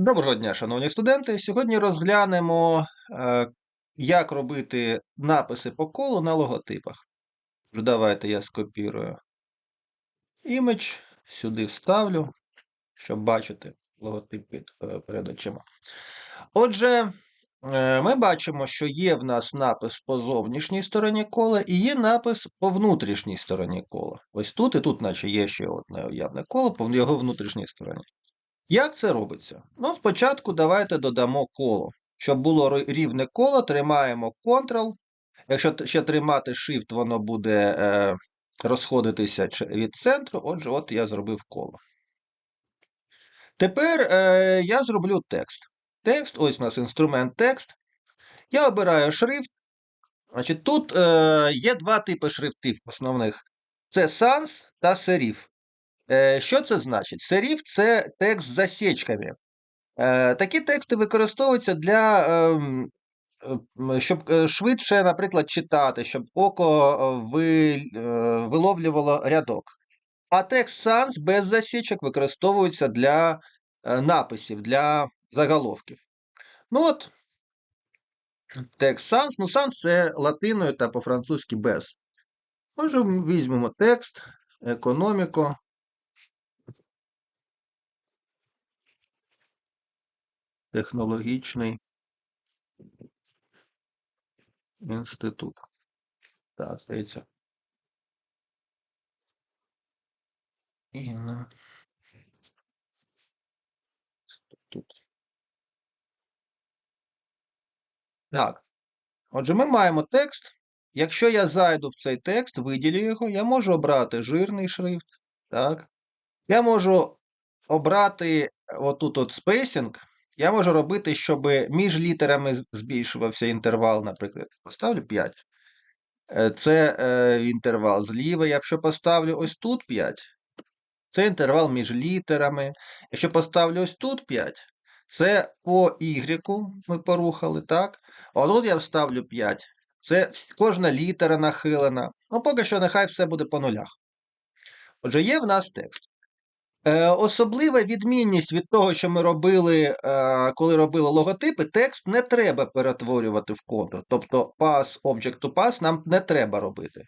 Доброго дня, шановні студенти. Сьогодні розглянемо, е, як робити написи по колу на логотипах. Давайте я скопірую імідж, сюди вставлю, щоб бачити логотип під, е, перед очима. Отже, е, ми бачимо, що є в нас напис по зовнішній стороні кола і є напис по внутрішній стороні кола. Ось тут і тут, наче є ще одне уявне коло по його внутрішній стороні. Як це робиться? Ну, спочатку давайте додамо коло. Щоб було рівне коло, тримаємо Ctrl. Якщо ще тримати Shift, воно буде е, розходитися від центру. Отже, от я зробив коло. Тепер е, я зроблю текст. Текст, ось у нас інструмент текст. Я обираю шрифт. Значить, тут е, є два типи шрифтів основних: це sans та serif. Е, що це значить? Serif – це текст з засічками. Е, Такі тексти використовуються для, ем, щоб е, швидше, наприклад, читати, щоб око ви, виловлювало рядок. А текст sans без засічок використовується для написів, для заголовків. Ну от, текст sans, ну sans це латиною та по-французьки без. Може, візьмемо текст, економіко. Технологічний інститут. Так, здається. Інна. Тут. Так. Отже, ми маємо текст. Якщо я зайду в цей текст, виділю його, я можу обрати жирний шрифт. Так. Я можу обрати отут от спейсинг. Я можу робити, щоб між літерами збільшувався інтервал, наприклад. Поставлю 5. Е, Це е, інтервал зліва. Якщо поставлю ось тут 5, це інтервал між літерами. Якщо поставлю ось тут 5, це по Y ми порухали, так? А тут я вставлю 5. Це кожна літера нахилена. Ну, поки що нехай все буде по нулях. Отже, є в нас текст. Е, особлива відмінність від того, що ми робили, е, коли робили логотипи, текст не треба перетворювати в контур. Тобто pass, object to pass нам не треба робити.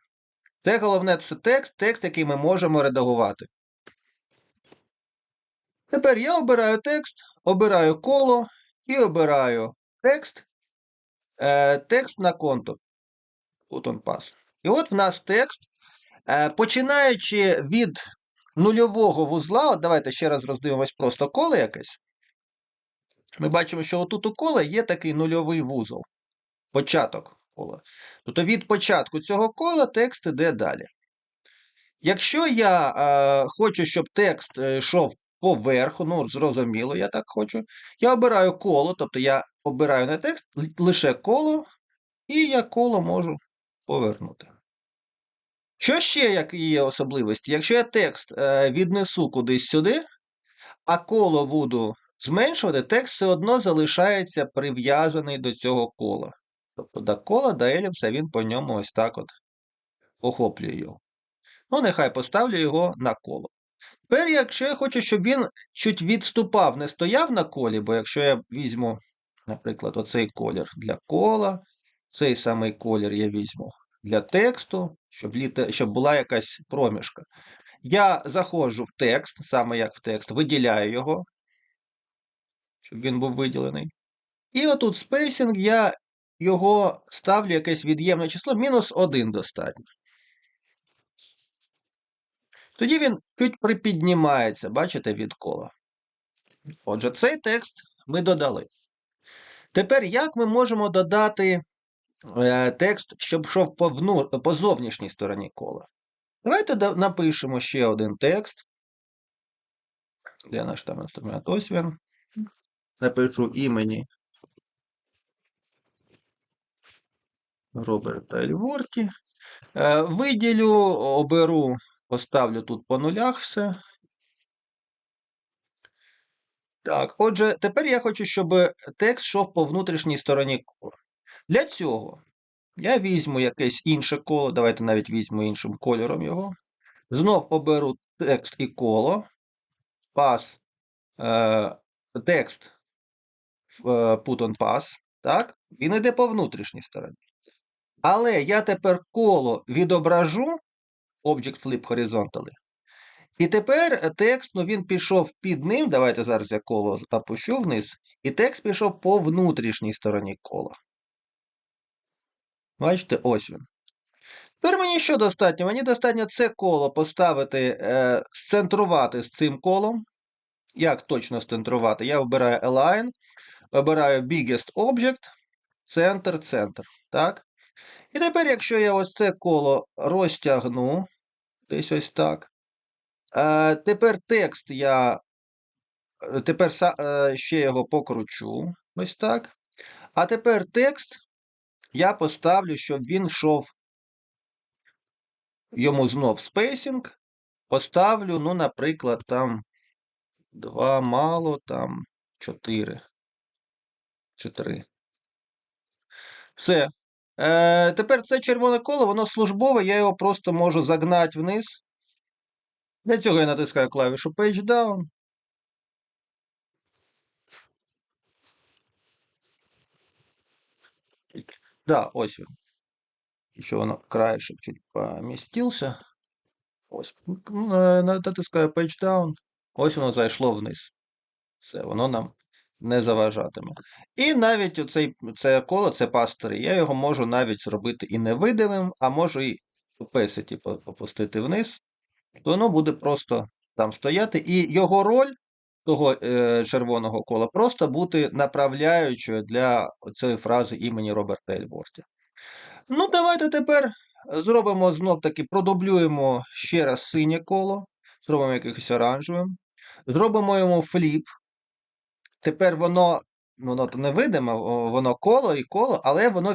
Це головне це текст, текст, який ми можемо редагувати. Тепер я обираю текст, обираю коло і обираю текст, е, текст на контур. Тут он пас. І от в нас текст. Починаючи від нульового вузла, от давайте ще раз роздивимось просто коло якесь. Ми бачимо, що отут у кола є такий нульовий вузол. Початок кола. Тобто від початку цього кола текст іде далі. Якщо я е, хочу, щоб текст е, йшов поверху, ну, зрозуміло, я так хочу, я обираю коло, тобто я обираю не текст, лише коло, і я коло можу повернути. Що ще які є особливості? Якщо я текст е, віднесу кудись сюди, а коло буду зменшувати, текст все одно залишається прив'язаний до цього кола. Тобто до кола, до еліпса він по ньому ось так от охоплює його. Ну, нехай поставлю його на коло. Тепер, якщо я хочу, щоб він чуть відступав, не стояв на колі, бо якщо я візьму, наприклад, оцей колір для кола, цей самий колір я візьму для тексту, щоб, літе- щоб була якась проміжка. Я заходжу в текст, саме як в текст, виділяю його, щоб він був виділений. І отут спейсинг я його ставлю якесь від'ємне число, мінус 1 достатньо. Тоді він чуть припіднімається, бачите, від кола. Отже, цей текст ми додали. Тепер як ми можемо додати текст, щоб йшов по, вну, по зовнішній стороні кола? Давайте напишемо ще один текст. Де наш там інструмент? Ось він. Напишу імені Роберта Ельворті. Е, виділю, оберу, поставлю тут по нулях все. Так, отже, тепер я хочу, щоб текст йшов по внутрішній стороні кола. Для цього я візьму якесь інше коло, давайте навіть візьму іншим кольором його. Знов оберу текст і коло, пас, е, текст е, put on pass, так? Він йде по внутрішній стороні. Але я тепер коло відображу Object Flip Horizontally. І тепер текст, ну він пішов під ним. Давайте зараз я коло опущу вниз. І текст пішов по внутрішній стороні кола. Бачите, ось він. Тепер мені що достатньо? Мені достатньо це коло поставити, е, сцентрувати з цим колом. Як точно сцентрувати? Я вибираю Align, вибираю Biggest Object, центр, центр. Так? І тепер, якщо я ось це коло розтягну, десь ось так. Е, тепер текст я тепер е, ще його покручу. Ось так. А тепер текст я поставлю, щоб він йшов йому знов спейсінг. Поставлю, ну, наприклад, там 2 мало, там 4. Чи 3. Все. Е, тепер це червоне коло, воно службове, я його просто можу загнати вниз. Для цього я натискаю клавішу Page Down. Да, ось він. Еще воно краешек чуть помістився. Ось. Е, Натискаю Page Down. Ось воно зайшло вниз. Все, воно нам не заважатиме. І навіть оцей, це коло, це пастори, я його можу навіть зробити і невидимим, а можу і opacity по- попустити вниз. То воно буде просто там стояти. І його роль того е, червоного кола просто бути направляючою для цієї фрази імені Роберта Ельборті. Ну, давайте тепер зробимо знов таки, продублюємо ще раз синє коло, зробимо якихось оранжевим, зробимо йому фліп. Тепер воно, воно то не видимо, воно коло і коло, але воно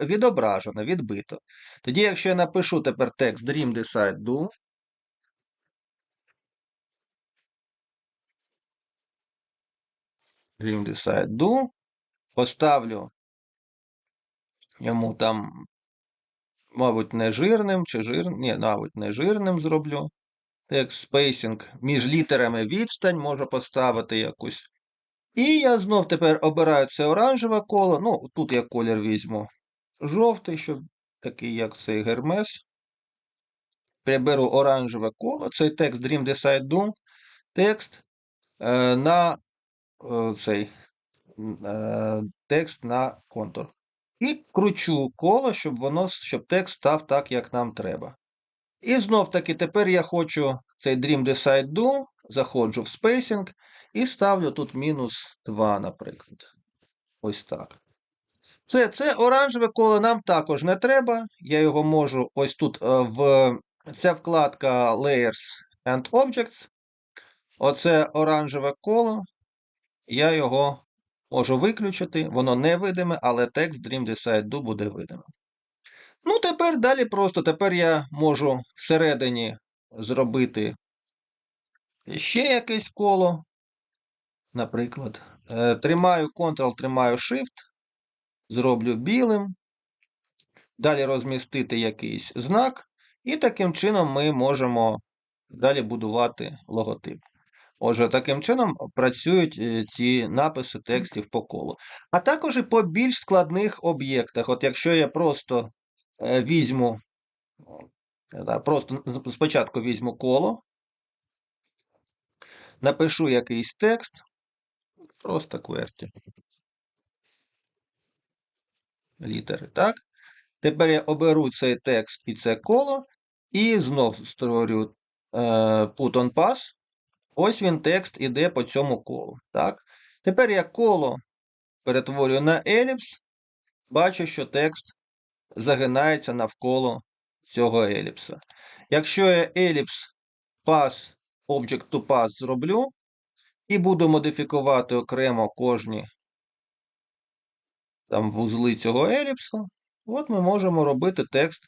відображено, відбито. Тоді, якщо я напишу тепер текст Dream Decide Do, Decide Do, поставлю йому там, мабуть, не жирним чи жирним, ні, мабуть, не жирним зроблю. Текст спейсінг між літерами відстань можу поставити якусь. І я знов тепер обираю це оранжеве коло. Ну, тут я колір візьму жовтий, щоб такий, як цей гермес. Приберу оранжеве коло. Цей текст Dream Decide Do. Текст е, на цей е, текст на контур. І кручу коло, щоб воно, щоб текст став так, як нам треба. І знов таки тепер я хочу цей Dream Decide Do, заходжу в спейсінг і ставлю тут мінус 2, наприклад. Ось так. Це, це оранжеве коло нам також не треба. Я його можу ось тут е, в це вкладка Layers and Objects. Оце оранжеве коло. Я його можу виключити. Воно не видиме, але текст Dream Decide Do буде видимим. Ну, тепер далі просто. Тепер я можу всередині зробити ще якесь коло. Наприклад, Е, тримаю Ctrl, тримаю Shift, зроблю білим. Далі розмістити якийсь знак. І таким чином ми можемо далі будувати логотип. Отже, таким чином працюють е, ці написи текстів по колу. А також і по більш складних об'єктах. От якщо я просто е, візьму, е, просто спочатку візьму коло, напишу якийсь текст, просто QWERTY. Літери, так? Тепер я оберу цей текст і це коло, і знов створю е, put on pass. Ось він текст іде по цьому колу. Так? Тепер я коло перетворюю на еліпс, бачу, що текст загинається навколо цього еліпса. Якщо я еліпс pass, object to pass зроблю, і буду модифікувати окремо кожні там вузли цього еліпсу, от ми можемо робити текст,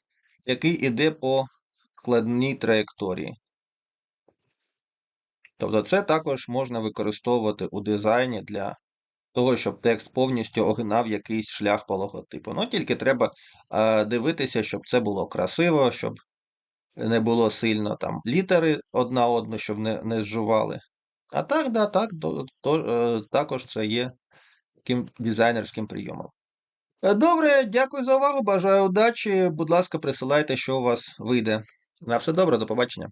який іде по складній траєкторії. Тобто це також можна використовувати у дизайні для того, щоб текст повністю огинав якийсь шлях по логотипу. Ну, тільки треба е, дивитися, щоб це було красиво, щоб не було сильно там літери одна одну, щоб не, не зжували. А так, да, так, то, то, е, також це є таким дизайнерським прийомом. Е, Добре, дякую за увагу. Бажаю удачі. Будь ласка, присилайте, що у вас вийде. На все добре, до побачення.